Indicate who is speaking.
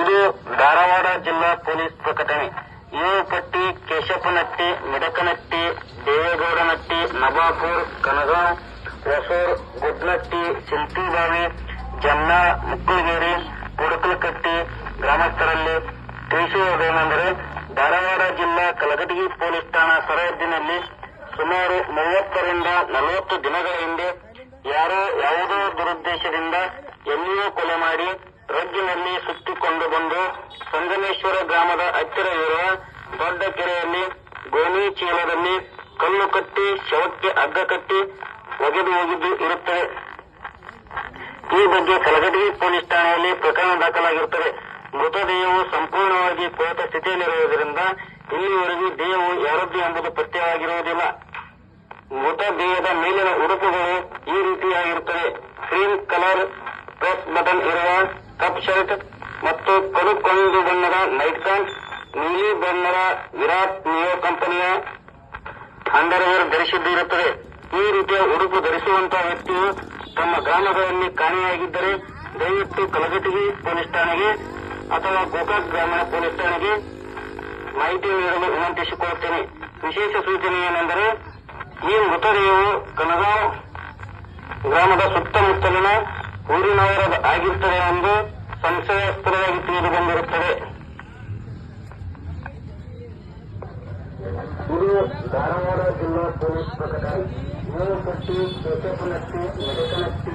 Speaker 1: ಇದು ಧಾರವಾಡ ಜಿಲ್ಲಾ ಪೊಲೀಸ್ ಪ್ರಕಟಣೆ. ಇವು ಪಟ್ಟಿ ಕೇಶಪ್ಪನಟ್ಟಿ, ಮಿಡಕನಟ್ಟಿ, ದೇವೇಗೌಡನಟ್ಟಿ ನಬಾಪುರ್ ಕನಗಾಂವ್ ಹೊಸೂರ್, ಗುಡ್ನಟ್ಟಿ ಸಿಲ್ತಿಬಾವಿ ಜನ್ನ ಮುಕ್ಕಲಗೇರಿ ಕುಡಕಲಕಟ್ಟಿ ಗ್ರಾಮಸ್ಥರಲ್ಲಿ ತಿಳಿಸುವುದೇನೆಂದರೆ ಧಾರವಾಡ ಜಿಲ್ಲಾ ಕಲಘಟಗಿ ಪೊಲೀಸ್ ಠಾಣಾ ಸರಹದ್ದಿನಲ್ಲಿ ಸುಮಾರು ಮೂವತ್ತರಿಂದ ನಲವತ್ತು ದಿನಗಳ ಹಿಂದೆ ಯಾರೋ ಯಾವುದೋ ದುರುದ್ದೇಶದಿಂದ ಎಲ್ಲಿಯೂ ಕೊಲೆ ಮಾಡಿ ರಗ್ಗಿನಲ್ಲಿ ಸುತ್ತಿಕೊಂಡು ಬಂದು ಸಂಗಮೇಶ್ವರ ಗ್ರಾಮದ ಹತ್ತಿರವಿರುವ ದೊಡ್ಡ ಕೆರೆಯಲ್ಲಿ ಗೋಣಿ ಚೀಲದಲ್ಲಿ ಕಲ್ಲು ಕಟ್ಟಿ ಶವಕ್ಕೆ ಅಗ್ಗ ಕಟ್ಟಿ ಒಗೆದು ಹೋಗಿದ್ದು ಇರುತ್ತದೆ ಈ ಬಗ್ಗೆ ಕಲಗಡಿ ಪೊಲೀಸ್ ಠಾಣೆಯಲ್ಲಿ ಪ್ರಕರಣ ದಾಖಲಾಗಿರುತ್ತದೆ. ಮೃತದೇಹವು ಸಂಪೂರ್ಣವಾಗಿ ಕೊಳೆತ ಸ್ಥಿತಿಯಲ್ಲಿರುವುದರಿಂದ ಇಲ್ಲಿವರೆಗೂ ದೇಹವು ಯಾರದ್ದು ಎಂಬುದು ಪತ್ತೆಯಾಗಿರುವುದಿಲ್ಲ ಮೃತದೇಹದ ಮೇಲಿನ ಉಡುಪುಗಳು ಈ ರೀತಿಯಾಗಿರುತ್ತವೆ. ಕ್ರೀಮ್ ಕಲರ್ ಪ್ರೆಸ್ ಬಟನ್ ಇರುವ ಕಪ್ ಶರ್ಟ್ ಮತ್ತು ಕಡು ಕಂದು ಬಣ್ಣದ ನೈಟ್ ಪ್ಯಾಂಟ್ ನೀಲಿ ಬಣ್ಣದ ವಿರಾಟ್ ನಿಯೋ ಕಂಪನಿಯ ಅಂಡರ್ವೇರ್ ಧರಿಸಿದ್ದಿರುತ್ತದೆ ಈ ರೀತಿಯ ಉಡುಪು ಧರಿಸುವಂತಹ ವ್ಯಕ್ತಿಯು ತಮ್ಮ ಗ್ರಾಮಗಳಲ್ಲಿ ಕಾಣೆಯಾಗಿದ್ದರೆ ದಯವಿಟ್ಟು ಕಲಘಟಗಿ ಪೊಲೀಸ್ ಠಾಣೆಗೆ ಅಥವಾ ಗೋಕಾಕ್ ಗ್ರಾಮೀಣ ಪೊಲೀಸ್ ಠಾಣೆಗೆ ಮಾಹಿತಿ ನೀಡಲು ವಿನಂತಿಸಿಕೊಳ್ಳುತ್ತೇನೆ ವಿಶೇಷ ಸೂಚನೆ ಏನೆಂದರೆ ಈ ಮೃತದೇಹವು ಕನಗಾಂವ್ ಗ್ರಾಮದ ಸುತ್ತಮುತ್ತಲಿನ ಊರಿನವರ ಆಗಿರ್ತದೆ ಎಂದು ಸಂಶಯಾಸ್ಪದವಾಗಿ ತಿಳಿದು ಬಂದಿರುತ್ತದೆ. ಧಾರವಾಡ ಜಿಲ್ಲಾ ಪೊಲೀಸ್ ಪ್ರಕಟಣೆ ಪಟ್ಟಿ ಕೇಶಪನಟ್ಟಿ ಮೆಡಕನಟ್ಟಿ